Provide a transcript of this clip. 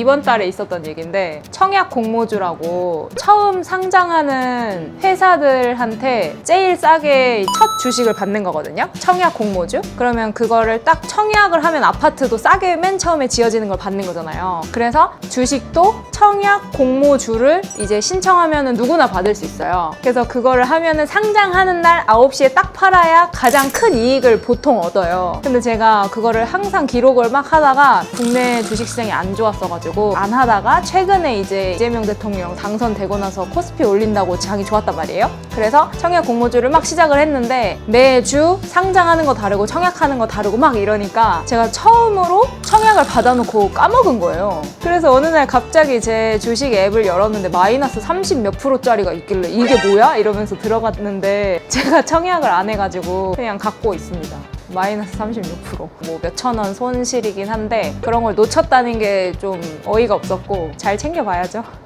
이번 달에 있었던 얘기인데 청약 공모주라고 처음 상장하는 회사들한테 제일 싸게 첫 주식을 받는 거거든요. 청약 공모주. 그러면 그거를 딱 청약을 하면 아파트도 싸게 맨 처음에 지어지는 걸 받는 거잖아요. 그래서 주식도 청약 공모주를 이제 신청하면은 누구나 받을 수 있어요. 그래서 그거를 하면은 상장하는 날 9시에 딱 팔아야 가장 큰 이익을 보통 얻어요. 근데 제가 그거를 항상 기록을 막 하다가 국내 주식시장이 안 좋았 어가지고 안 하다가 최근에 이제 이재명 대통령 당선되고 나서 코스피 올린다고 장이 좋았단 말이에요. 그래서 청약 공모주를 막 시작을 했는데 매주 상장하는 거 다르고 청약하는 거 다르고 막 이러니까 제가 처음으로 청약을 받아놓고 까먹은 거예요. 그래서 어느 날 갑자기 제 주식 앱을 열었는데 마이너스 30 몇 프로짜리가 있길래 이게 뭐야? 이러면서 들어갔는데 제가 청약을 안 해가지고 그냥 갖고 있습니다. 마이너스 36%. 뭐 몇천 원 손실이긴 한데 그런 걸 놓쳤다는 게 좀 어이가 없었고 잘 챙겨봐야죠.